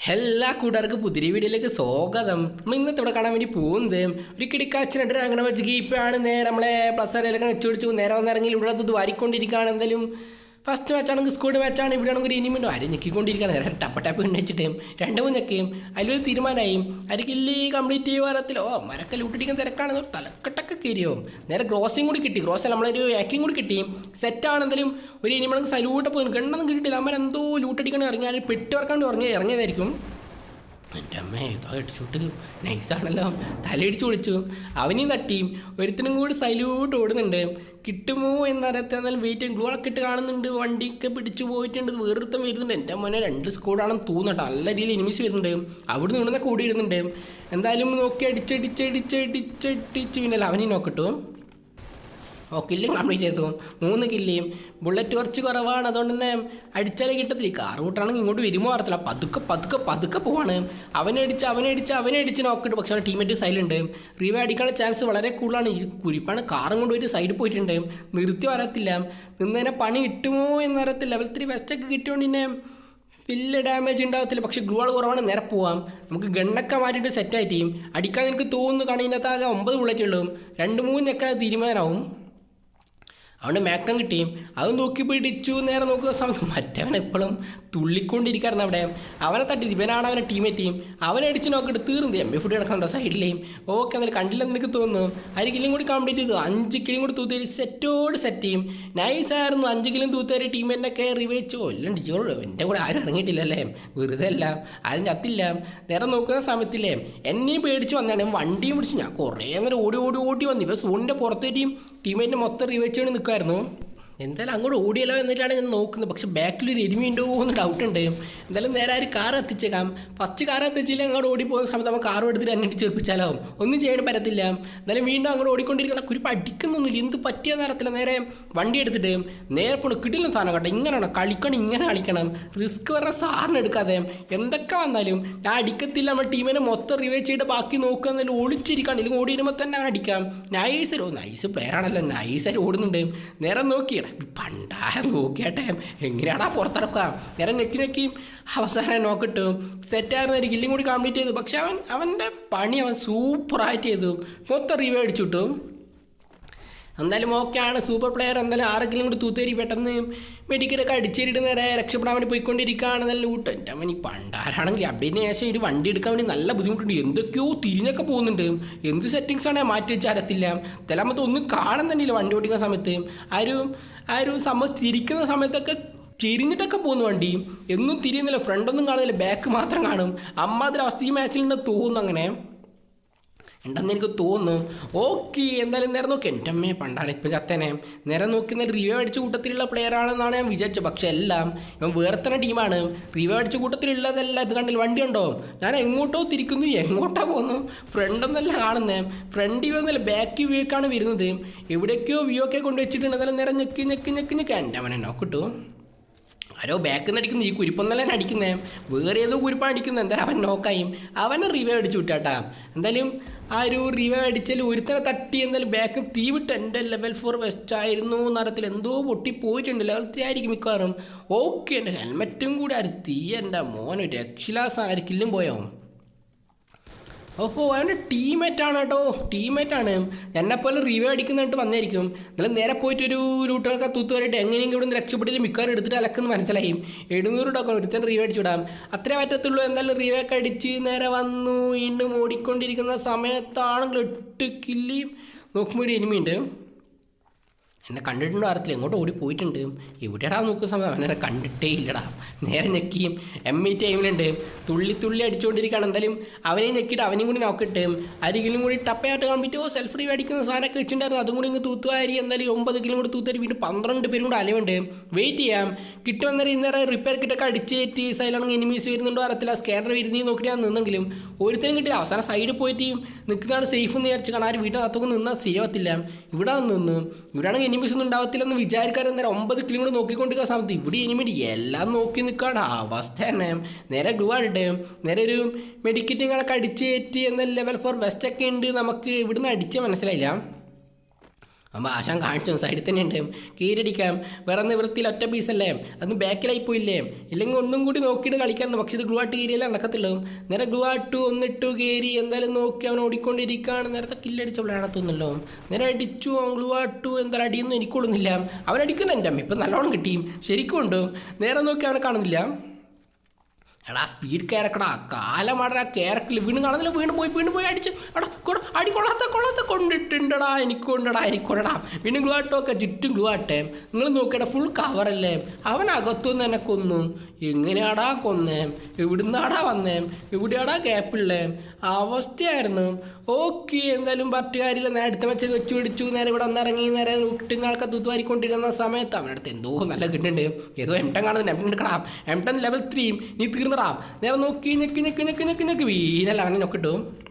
എല്ലാ കൂട്ടുകാർക്കും പുതിരി വീഡിയോയിലേക്ക് സ്വാഗതം. നമ്മൾ ഇന്നത്തെ ഇവിടെ കാണാൻ വേണ്ടി പോകുന്നത് ഒരു കിടിക്കാച്ചിനിട്ട് അങ്ങനെ വെച്ച് കീപ്പാണ് നേരെ നമ്മളെ പ്ലസ് അടയിലൊക്കെ വെച്ചു പിടിച്ചു നേരെ വന്നിറങ്ങി ഇവിടെ അത് വാരിക്കൊണ്ടിരിക്കുകയാണ് എന്തായാലും. ഫസ്റ്റ് മാച്ചാണെങ്കിൽ സ്കൂൾ മാച്ചാണ് ഇവിടെ ആണെങ്കിൽ ഒരു ഇനിമിണ്ടോ ആരും ഞെക്കിക്കൊണ്ടിരിക്കുകയാണ്. നേരെ ടപ്പ ടപ്പ് കണ്ടുവച്ചിട്ട് രണ്ട് മൂന്ന് ഞെക്കുകയും അതിലൊരു തീരുമാനമായും. അതിലേക്ക് ഇല്ലേ കംപ്ലീറ്റ് ചെയ്യുവാരത്തിൽ ഓ മരക്കെ ഊട്ടിരിക്കുന്ന തിരക്കാണെന്ന് തലക്കെട്ടൊക്കെ കയറിയോ നേരെ ഗ്രോസിങ് കൂടി കിട്ടി. ഗ്രോസ് നമ്മളൊരു ആക്കിങ് കൂടി കിട്ടി. സെറ്റാണ് എന്തായാലും ഒരു ഇനിമണെങ്കിൽ സലൂട്ട് പോകുന്നു ഗണ്ണൊന്നും കിട്ടിയിട്ടില്ല. അമ്മ എന്തോ ലൂട്ടടിക്കണം ഇറങ്ങിയാൽ പെട്ട് വർക്കാണ്ട് ഇറങ്ങി ഇറങ്ങിയതായിരിക്കും. എന്റെ അമ്മ ഏതോ അടിച്ചുവിട്ട് നൈസാണല്ലോ. തലയിടിച്ച് വിളിച്ചു. അവനീ തട്ടിയും ഒരുത്തിനും കൂടി സൈലൂട്ട് ഓടുന്നുണ്ട്. കിട്ടുമോ എന്നറിയത്തെ എന്നാലും വെയിറ്റ് ഗ്ലൂളൊക്കെ ഇട്ട് കാണുന്നുണ്ട്. വണ്ടിയൊക്കെ പിടിച്ചു പോയിട്ടുണ്ട്. വേറൊരുത്തം വരുന്നുണ്ട്. എന്റെ മോനെ രണ്ട് സ്കോഡാണെന്ന് തോന്നട്ടോ നല്ല രീതിയിൽ ഇനിമിസ് വരുന്നുണ്ട്. അവിടെ നിന്ന് കൂടി ഇരുന്നുണ്ട് എന്തായാലും നോക്കി അടിച്ചടിച്ചടിച്ചടിച്ചടിച്ച് പിന്നെ അവനെ നോക്കട്ടു. ഓ കില്ലും കംപ്ലീറ്റ് ചെയ്തു. മൂന്ന് കില്ലിയും ബുള്ളറ്റ് കുറച്ച് കുറവാണ്. അതുകൊണ്ട് തന്നെ അടിച്ചാലേ കിട്ടത്തില്ല. കാർ കൂട്ടാണെങ്കിൽ ഇങ്ങോട്ട് വരുമോ അറിയത്തില്ല. പതുക്കെ പതുക്കെ പതുക്കെ പോവാണ്. അവനടിച്ച് അവനടിച്ച് അവനടിച്ച് നോക്കിട്ട് പക്ഷേ അവൻ ടീമേറ്റ് സൈലുണ്ട് റീവ അടിക്കാനുള്ള ചാൻസ് വളരെ കൂടുതലാണ്. ഈ കുരിപ്പാണ് കാറും കൊണ്ട് പോയിട്ട് സൈഡിൽ പോയിട്ടുണ്ട്. നിർത്തി വരത്തില്ല. നിന്നതിനെ പണി കിട്ടുമോ എന്നറിയത്തില്ല ലെവൽ ത്രീ വെസ്റ്റൊക്കെ കിട്ടിയോണ്ട് പിന്നെ വലിയ ഡാമേജ് ഉണ്ടാകത്തില്ല. പക്ഷേ ഗ്ലൂ ആൾ കുറവാണ്. നേരെ പോവാം. നമുക്ക് ഗണ്ണൊക്കെ മാറ്റിയിട്ട് സെറ്റായിട്ട് ചെയ്യും അടിക്കാൻ എനിക്ക് തോന്നുന്നു. കാരണം ഒമ്പത് ബുള്ളറ്റ് ഉള്ളൂ. രണ്ട് മൂന്നൊക്കെ തീരുമാനമാവും. അതുകൊണ്ട് മാക്രം കിട്ടിയും അത് നോക്കി പിടിച്ചു നേരെ നോക്കുന്ന സമയത്ത് മറ്റവൻ എപ്പോഴും തുള്ളിക്കൊണ്ടിരിക്കായിരുന്നു അവിടെ. അവനെ തട്ടി ഇവനാണ് അവനെ ടീമേറ്റ് ചെയ്യും അവനെ അടിച്ച് നോക്കിയിട്ട് തീർന്നു. എം ഫുഡ് കിടക്കുന്നുണ്ടോ സൈഡിലേയും ഓക്കെ എന്നാലും കണ്ടില്ലെന്ന് എനിക്ക് തോന്നുന്നു. അര കിലും കൂടി കംപ്ലീറ്റ് ചെയ്തു. അഞ്ച് കിലും കൂടി തൂത്തേരി സെറ്റോട് സെറ്റ് ചെയ്യും നൈസായിരുന്നു അഞ്ച് കിലും തൂത്തേരി ടീമേറ്റിനൊക്കെ റിവേച്ചോ എല്ലാം ഡിച്ചോളൂ എന്റെ കൂടെ ആരും ഇറങ്ങിയിട്ടില്ലല്ലേ വെറുതെ അല്ല. ആരും ചത്തില്ല. നേരെ നോക്കുന്ന സമയത്തില്ലേ എന്നെയും പേടിച്ച് വന്നാണ് വണ്ടിയും പിടിച്ച്. ഞാൻ കുറേ നേരം ഓടി ഓടി ഓടി വന്നു. ഇപ്പോൾ സോണിന്റെ പുറത്തേറ്റിയും ടീമേറ്റിന്റെ മൊത്തം റിവേച്ച് കൊണ്ട് Não. എന്തായാലും അങ്ങോട്ട് ഓടിയല്ലോ എന്നിട്ടാണ് ഞാൻ നോക്കുന്നത്. പക്ഷെ ബാക്കിൽ ഒരു എരുമി ഉണ്ടോ എന്ന് ഡൗട്ട് ഉണ്ട്. എന്തായാലും നേരെ ഒരു കാർ എത്തിച്ചേക്കാം. ഫസ്റ്റ് കാർ എത്തിച്ചില്ല അങ്ങോട്ട് ഓടി പോകുന്ന സമയത്ത് നമ്മൾ കാർ എടുത്തിട്ട് അങ്ങോട്ട് ചെറുപ്പിച്ചാലാവും ഒന്നും ചെയ്യാൻ പറ്റത്തില്ല. എന്തായാലും വീണ്ടും അങ്ങോട്ട് ഓടിക്കൊണ്ടിരിക്കണം കുരിപ്പ് അടിക്കുന്നൊന്നുമില്ല. എന്ത് പറ്റിയ നേരത്തില്ല നേരെ വണ്ടി എടുത്തിട്ട് നേരെ പോണ കിട്ടില്ല സാധനം കേട്ടോ. ഇങ്ങനെയാണോ കളിക്കണം ഇങ്ങനെ കളിക്കണം. റിസ്ക് പറഞ്ഞ സാറിന് എടുക്കാതെ. എന്തൊക്കെ വന്നാലും ഞാൻ അടിക്കത്തില്ല. നമ്മുടെ ടീമിനെ മൊത്തം റിവേ ചെയ്ത് ബാക്കി നോക്കുക എന്നാലും ഒളിച്ചിരിക്കണം ഇല്ലെങ്കിൽ ഓടി വരുമ്പോൾ തന്നെ അവൻ അടിക്കാം. നൈസ് ഒരു നൈസ് പ്ലെയർ ആണല്ലോ. നൈസായിട്ട് ഓടുന്നുണ്ട്. നേരെ നോക്കിയടാ. പണ്ടാ നോക്കിയാട്ടെ എങ്ങനെയാടാ പുറത്തിറക്കുക? നേരെ നെക്കി നെക്കി അവസാനം നോക്കിട്ടു സെറ്റായിരുന്ന ഒരു കൂടി കംപ്ലീറ്റ് ചെയ്തു. പക്ഷെ അവൻ അവന്റെ പണി അവൻ സൂപ്പറായിട്ട് ചെയ്തു. മൊത്തം റിവേ അടിച്ചു കിട്ടും എന്തായാലും ഓക്കെയാണ്. സൂപ്പർ പ്ലെയർ എന്തായാലും ആരെങ്കിലും കൂടി തൂത്തേരി പെട്ടെന്ന് മെഡിക്കലൊക്കെ അടിച്ചേരിട്ട് നേരെ രക്ഷപ്പെടാൻ വേണ്ടി പോയിക്കൊണ്ടിരിക്കുകയാണ്. നല്ല ലൂട്ട് എന്റെ അവൻ ഈ പണ്ടാരാണെങ്കിൽ അപ്ഡേറ്റിന് ശേഷം ഒരു വണ്ടി എടുക്കാൻ വേണ്ടി നല്ല ബുദ്ധിമുട്ടുണ്ട്. എന്തൊക്കെയോ തിരിഞ്ഞൊക്കെ പോകുന്നുണ്ട്. എന്ത് സെറ്റിങ്സ് ആണ് മാറ്റി വെച്ചാൽ അറിയത്തില്ല തലാമത്ത് ഒന്നും കാണാൻ തന്നെയില്ല വണ്ടി ഓടിക്കുന്ന സമയത്ത്. ആ ഒരു ആ ഒരു തിരിക്കുന്ന സമയത്തൊക്കെ ചെരിഞ്ഞിട്ടൊക്കെ പോകുന്ന വണ്ടി. എന്നും തിരിയുന്നില്ല. ഫ്രണ്ടൊന്നും കാണുന്നില്ല. ബാക്ക് മാത്രം കാണും. അമ്മാതിരി അവസ്ഥ ഈ മാച്ചിലുണ്ടെന്ന് തോന്നുന്നു അങ്ങനെ. ഉണ്ടെന്ന് എനിക്ക് തോന്നുന്നു. ഓക്കെ എന്തായാലും നേരെ നോക്കി. എന്റെ അമ്മയെ പണ്ടാണ് ഇപ്പം ചത്തേനെ. നേരെ നോക്കുന്ന റിവ്യൂ അടിച്ച കൂട്ടത്തിലുള്ള പ്ലെയർ ആണെന്നാണ് ഞാൻ വിചാരിച്ചത്. പക്ഷെ എല്ലാം ഇവൻ വേറെ തന്നെ ടീമാണ് റിവ്യൂ അടിച്ച കൂട്ടത്തിലുള്ളതല്ല ഇത് കണ്ടിൽ വണ്ടി ഉണ്ടോ? ഞാൻ എങ്ങോട്ടോ തിരിക്കുന്നു. എങ്ങോട്ടാ പോകുന്നു? ഫ്രണ്ടൊന്നല്ല കാണുന്നത് കാണുന്നേ. ഫ്രണ്ട് വ്യൂ എന്നല്ല ബാക്ക് വ്യൂ ഒക്കെയാണ് വരുന്നത്. എവിടേക്കോ വ്യൂ ഒക്കെ കൊണ്ടുവച്ചിട്ടുണ്ട്. എന്നാലും നേരെ ഞെക്കി ഞെക്കി ഞെക്കി ഞെക്കി. എന്റെ അവനെ നോക്കിട്ടു. ആരോ ബാക്കിൽ നിന്ന് അടിക്കുന്നു. ഈ കുരിപ്പൊന്നല്ല അടിക്കുന്നേ? വേറെ ഏതോ കുരിപ്പാണ് അടിക്കുന്നത്. എന്തായാലും അവൻ നോക്കായും അവനെ റിവൈവ് അടിച്ചു വിട്ടാട്ടാ. എന്തായാലും ആ ഒരു റിവൈവ് അടിച്ചാൽ ഒരുത്തനെ തട്ടി എന്നാൽ ബാക്ക് തീ വിട്ട് എന്റെ ലെവൽ ഫോർ വെസ്റ്റ് ആയിരുന്നു എന്നറിയത്തിൽ എന്തോ പൊട്ടി പോയിട്ടുണ്ട്. ലെവൽ ത്രീ ആയിരിക്കും മിക്കവാറും. ഓക്കെ എന്റെ ഹെൽമെറ്റും കൂടി അരുത്തി എന്റെ മോനൊരു രക്ഷിലാസം ആയിരിക്കില്ലും പോയോ? ഓഹോ അവന്റെ ടീമേറ്റാണ് കേട്ടോ. ടീമേറ്റാണ് എന്നെപ്പോലെ റിവ്യൂ അടിക്കുന്നതായിട്ട് വന്നായിരിക്കും എന്നാലും നേരെ പോയിട്ട് ഒരു റൂട്ടുകൾക്ക് വരട്ടെ എങ്ങനെയെങ്കിലും ഇവിടെ നിന്ന് രക്ഷപ്പെട്ടിട്ട് മിക്കവാറും എടുത്തിട്ട് അലക്കെന്ന് മനസ്സിലായി. എഴുന്നൂറ് ടോക്കൺ ഒരുത്തൻ റിവ്യൂ അടിച്ചു വിടാം. അത്രേ പറ്റത്തുള്ളൂ. എന്തായാലും റിവ്യൂ ഒക്കെ അടിച്ച് നേരെ വന്നു. വീണ്ടും ഓടിക്കൊണ്ടിരിക്കുന്ന സമയത്താണെങ്കിൽ എട്ട് കില്ലിയും നോക്കുമ്പോൾ ഒരു എനിമിയുണ്ട് എന്നെ കണ്ടിട്ടുണ്ടോ അറിയത്തില്ല എങ്ങോട്ട് ഓടി പോയിട്ടുണ്ട്. എവിടെയാടാ നോക്കുന്ന സമയം? അവനെ കണ്ടിട്ടേ ഇല്ലടാ. നേരെ ഞെക്കിയും. M E ടൈമിലുണ്ട്. തുള്ളി തുള്ളി അടിച്ചുകൊണ്ടിരിക്കുകയാണ് എന്തായാലും അവനെ ഞെക്കിയിട്ട് അവനെയും കൂടി നോക്കിയിട്ട് അരികിലും കൂടി ടപ്പയായിട്ട് കാണുമ്പോൾ സെൽഫ് റീവ് അടിക്കുന്ന സാധനമൊക്കെ വെച്ചിട്ടുണ്ടായിരുന്നു. അതും കൂടി ഇങ്ങ് തൂത്തുവാരി എന്തായാലും ഒമ്പത് കിലോ കൂടി തൂത്തുവാരി വീണ്ടും പന്ത്രണ്ട് പേരും കൂടെ അലവുണ്ട് വെയിറ്റ് ചെയ്യാം. കിട്ടുമെന്നേരം ഇന്നേരം റിപ്പയർ കിറ്റൊക്കെ അടിച്ചേറ്റി സൈലാണെങ്കിൽ എനിമീസ് വരുന്നുണ്ടോ അറിയത്തില്ല സ്കാനർ വരുന്നേ നോക്കിയിട്ട് ഞാൻ നിന്നെങ്കിലും ഒരുത്തരും കിട്ടില്ല അവസാനം സൈഡിൽ പോയിട്ട് നിൽക്കുന്നതാണ് സേഫ് എന്ന് വിചാരിച്ച് കാണാൻ വീട്ടിനകത്തൊക്കെ നിന്നാൽ ശരിയാവത്തില്ല ഇവിടെ നിന്ന്. ഇവിടെയാണെങ്കിൽ എനിമീസ് ഒന്നും ഉണ്ടാവത്തില്ലെന്ന് വിചാരിക്കാറ് നേരെ ഒമ്പത് കിലോ കൂടെ നോക്കിക്കൊണ്ടിരിക്കുന്ന സമയത്ത് ഇവിടെ എനിമിഡ് എല്ലാം നോക്കി നിൽക്കുകയാണ് അവസ്ഥ തന്നെ. നേരെ ഗ്ലൂ നേരെ ഒരു മെഡിക്കറ്റുകളൊക്കെ കയറ്റി എന്ന ലെവൽ ഫോർ വെസ്റ്റ് ഒക്കെ ഉണ്ട് നമുക്ക് ഇവിടുന്ന് അടിച്ച് മനസ്സിലായില്ല. അപ്പം ആശാൻ കാണിച്ചു സൈഡിൽ തന്നെ ഉണ്ട്. കീരടിക്കാം വേറെ നിവൃത്തിയിൽ ഒറ്റ പീസല്ലേ അതും ബാക്കിലായി പോയില്ലേ? ഇല്ലെങ്കിൽ ഒന്നും കൂടി നോക്കിയിട്ട് കളിക്കാൻ പക്ഷെ ഇത് ഗ്ലൂ ആട്ട് കീരിയല്ലേ നടക്കത്തുള്ളൂ. നേരെ ഗ്ലൂ ആട്ടു ഒന്നിട്ടു കയറി എന്തായാലും നോക്കി അവൻ ഓടിക്കൊണ്ടിരിക്കുകയാണ്. നേരത്തെ കില്ലടിച്ചപ്പോഴാണ് തോന്നുന്നല്ലോ നേരെ അടിച്ചു അവൻ ഗ്ലൂ ആട്ടു എന്തായാലും അടിയൊന്നും എനിക്കൊള്ളുന്നില്ല. അവൻ അടിക്കുന്നുണ്ട് ഇപ്പം നല്ലോണം കിട്ടിയും ശരിക്കും ഉണ്ട്. നേരെ നോക്കി അവനെ കാണുന്നില്ല. എടാ സ്പീഡ് കയറക്കടാ. കാലമാടാ കയറക്കിൽ വീണ് കളഞ്ഞില്ല വീണ് പോയി വീണ് പോയി അടിച്ച്. എടാ അടി കൊള്ളാത്ത കൊള്ളാത്ത കൊണ്ടിട്ടുണ്ടടാ എനിക്ക് കൊണ്ടടാ എനിക്ക് കൊണ്ടടാ. വീണ്ടും ഗ്ലൂ ആട്ടൊക്കെ ചുറ്റും ഗ്ലൂ ആട്ടെ. നിങ്ങൾ നോക്കടാ ഫുൾ കവറല്ലേ അവൻ അകത്തുനിന്ന് എന്നെ കൊന്നു. എങ്ങനെയാടാ കൊന്നേ? എവിടുന്നാടാ വന്നേ? എവിടെയാടാ ഗ്യാപ്പിള്ളേ അവസ്ഥയായിരുന്നു. ഓക്കെ എന്തായാലും പറഞ്ഞിട്ട് കാര്യമില്ല. നേരെ അടുത്ത വെച്ച് വെച്ച് പിടിച്ചു. നേരെ ഇവിടെ വന്നിറങ്ങി. നേരെ ഇട്ടുങ്ങളൊക്കെ തൂത്തുവാരിക്കൊണ്ടിരുന്ന സമയത്ത് അവനടുത്ത് എന്തോ നല്ല കിട്ടുന്നുണ്ട്. ഏതോ എം ടെൻ കാണുന്നുണ്ട് M ten M ten level ത്രീയും നീ തീർന്നടാം. നേരെ നോക്കി ഞെക്കി ഞെക്കി ഞെക്കി ഞെക്കി ഞെക്കി. വീനല്ല അവനെ നോക്കിട്ടും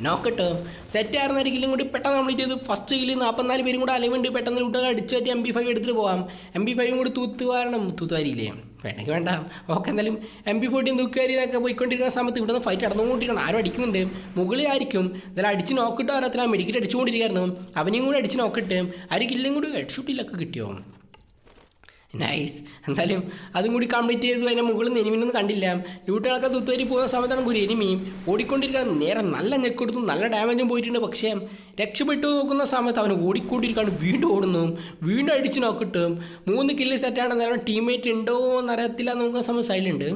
നോക്കട്ടോ സെറ്റ് ആയിരുന്നായിരിക്കും കൂടി പെട്ടെന്ന് കംപ്ലീറ്റ് ചെയ്ത്. ഫസ്റ്റ് കില്ല് നാൽപ്പത്തിനാല് പേരും കൂടെ അലവുണ്ട്. പെട്ടെന്ന് കുട്ടികൾ അടിച്ചു പറ്റി എം ബി ഫൈവ് എടുത്തിട്ട് പോകാം എം ബി ഫൈവും കൂടി തൂത്തുവാരണം. തൂത്തുവാരിയില്ലേ? വേണമെങ്കിൽ വേണ്ട. ഓക്കെ എന്തായാലും എം പി ഫോർട്ടീൻ തൂക്കുകാരി എന്നൊക്കെ പോയിക്കൊണ്ടിരിക്കുന്ന സമയത്ത് ഇവിടെ നിന്ന് ഫൈറ്റ് നടന്നുകൊണ്ടിരിക്കണം. ആരും അടിക്കുന്നുണ്ട്. മുകളിൽ ആയിരിക്കും എന്തായാലും അടിച്ച് നോക്കിട്ടോ അറിയത്തില്ല മെഡിക്കറ്റ് അടിച്ചുകൊണ്ടിരിക്കുകയായിരുന്നു. അവനെയും കൂടി അടിച്ച് നോക്കിട്ട് ആര് കില്ലും കൂടി ഹെഡ് ഷൂട്ടിലൊക്കെ കിട്ടിയോ? നൈസ് എന്തായാലും അതും കൂടി കംപ്ലീറ്റ് ചെയ്തു. അതിന്റെ മുകളിൽ നിന്ന് എനിമിനൊന്നും കണ്ടില്ല. ലൂട്ടുകളൊക്കെ തുത്തുവരി പോകുന്ന സമയത്താണ് ഒരു എനിമിയും ഓടിക്കൊണ്ടിരിക്കുകയാണ് നേരെ നല്ല ഞെക്കെടുത്തു നല്ല ഡാമേജും പോയിട്ടുണ്ട്. പക്ഷേ രക്ഷപ്പെട്ടു നോക്കുന്ന സമയത്ത് അവൻ ഓടിക്കൊണ്ടിരിക്കുകയാണ് വീണ്ടും ഓടുന്നു. വീണ്ടും അടിച്ച് നോക്കിട്ടും മൂന്ന് കില്ല് സെറ്റാണ് നേരം ടീംമേറ്റ് ഉണ്ടോ എന്നറിയത്തില്ല നോക്കുന്ന സമയം സൈലുണ്ട്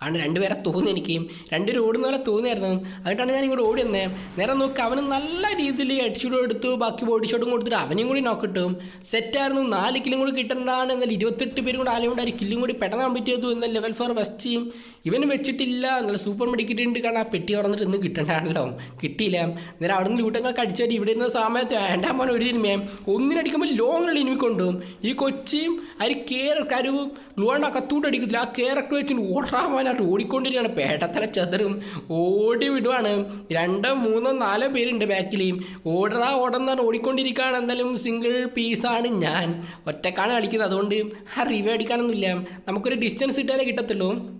കാരണം രണ്ടുപേരെ തോന്നി എനിക്ക്. രണ്ടുപേരും ഓടുന്ന പോലെ തോന്നിയായിരുന്നു അതുകൊണ്ടാണ് ഞാൻ ഇങ്ങോട്ട് ഓടി വന്നേ. നേരെ നോക്കി അവന് നല്ല രീതിയിൽ എഡ്ഷൂട്ടും എടുത്തു ബാക്കി ബോഡി ഷോട്ടും കൊടുത്തിട്ട് അവനെയും കൂടി നോക്കിട്ടും സെറ്റായിരുന്നു നാല് കില്ലും കൂടി കിട്ടേണ്ടതാണ് എന്നാൽ ഇരുപത്തെട്ട് പേരും കൂടെ ആലും കൂടെ കില്ലും കൂടി പെട്ടെന്ന് കംപ്ലീറ്റ് ചെയ്തു. എന്നാൽ ലെവൽ ഫോർ വെസ്റ്റ് ചെയ്യും. ഇവന് വെച്ചിട്ടില്ല. നല്ല സൂപ്പർ മെഡിക്കറ്റ് കാരണം ആ പെട്ടി തുറന്നിട്ട് ഇന്ന് കിട്ടണ്ടാണല്ലോ. കിട്ടിയില്ല. നേരെ അവിടെ നിന്ന് ലൂട്ടങ്ങളൊക്കെ അടിച്ചാൽ ഇവിടെ ഇരുന്ന സമയത്ത് എന്റെ മോനെ ഒരു തിന്മയും. ഒന്നിനടിക്കുമ്പോൾ ലോങ്ങുള്ള ഇനിമി കൊണ്ടും ഈ കൊച്ചിയും അരി കേര കരുവും ഗ്ലുവാണ്ട് ആ കത്തൂട്ട് അടിക്കത്തില്ല. ആ ക്യാരക്ടർ വെച്ചിട്ട് പോകാനായിട്ട് ഓടിക്കൊണ്ടിരിക്കുകയാണ്. പേട്ടത്തല ചതറും. ഓടി വിടുവാണ്. രണ്ടോ മൂന്നോ നാലോ പേരുണ്ട് ബാക്കിലെയും ഓടറാ ഓടന്നാണ് ഓടിക്കൊണ്ടിരിക്കുകയാണ്. എന്തായാലും സിംഗിൾ പീസാണ് ഞാൻ. ഒറ്റക്കാണ് കളിക്കുന്നത്. അതുകൊണ്ട് ആ റിവേ അടിക്കാനൊന്നുമില്ല നമുക്കൊരു ഡിസ്റ്റൻസ് ഇട്ടാലേ കിട്ടത്തുള്ളൂ.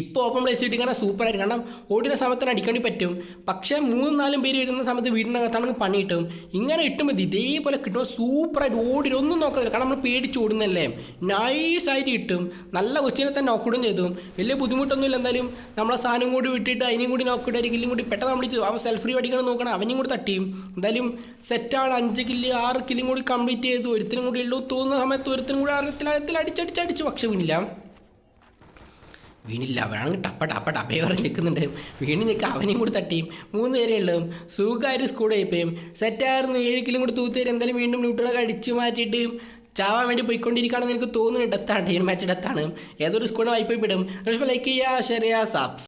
ഇപ്പോൾ ഓപ്പൺ പ്ലേസ് കിട്ടി കാരണം സൂപ്പറായിട്ട് കാരണം ഓടുന്ന സമയത്തിന് അടിക്കേണ്ടി പറ്റും. പക്ഷേ മൂന്നും നാലും പേര് വരുന്ന സമയത്ത് വീടിനകത്താണെങ്കിൽ പണി കിട്ടും. ഇങ്ങനെ കിട്ടുമ്പോൾ ഇതേപോലെ കിട്ടുമ്പോൾ സൂപ്പറായിട്ട് ഓടി ഒന്നും നോക്കത്തില്ല കാരണം നമ്മൾ പേടിച്ച് ഓടുന്നല്ലേ നൈസായിട്ട് കിട്ടും. നല്ല കൊച്ചിനെ തന്നെ നോക്കിടും ചെയ്തു. വലിയ ബുദ്ധിമുട്ടൊന്നുമില്ല. എന്തായാലും നമ്മളെ സാധനം കൂടി വിട്ടിട്ട് അതിനെയും കൂടി നോക്കിയിട്ട് ഒരു കില്ലും കൂടി പെട്ടെന്ന് ചെയ്തു അവൻ സെൽഫ് ഫ്രീ അടിക്കണം നോക്കണം. അവനെയും കൂടി തട്ടിയും എന്തായാലും സെറ്റാണ് അഞ്ച് കില്ല് ആറ് കില്ലും കൂടി കംപ്ലീറ്റ് ചെയ്തു. ഒരുത്തിനും കൂടി ഉള്ളൂ തോന്നുന്ന സമയത്ത് ഒരുത്തിനും കൂടി അറിയത്തിൽ അടിച്ചടിച്ചടിച്ച് പക്ഷെ വീണില്ല. വീണില്ല. അവനാണെങ്കിൽ ടപ്പ ടപ്പ ടപ്പേ പറഞ്ഞ് നിൽക്കുന്നുണ്ട് വീണ് നിൽക്കുക അവനെയും കൂടി തട്ടിയും. മൂന്ന് പേരെ ഉള്ളതും സുഖമായിട്ട് സ്കൂളിൽ പോയിപ്പോയും സെറ്റായിരുന്നു ഏഴ് കിലും കൂടി തൂത്തേര് എന്തായാലും വീണ്ടും ന്യൂട്രലൊക്കെ അടിച്ചു മാറ്റിയിട്ട് ചാവാൻ വേണ്ടി പോയിക്കൊണ്ടിരിക്കുകയാണെന്ന് എനിക്ക് തോന്നുന്നു ഡെത്താണ് ഈ മാച്ച് ഡെത്താണ് ഏതൊരു സ്കൂളിനെ വായ്പ വിടും ലൈക്ക് ചെയ്യുക ഷെയർ ചെയ്യുക സബ്സ്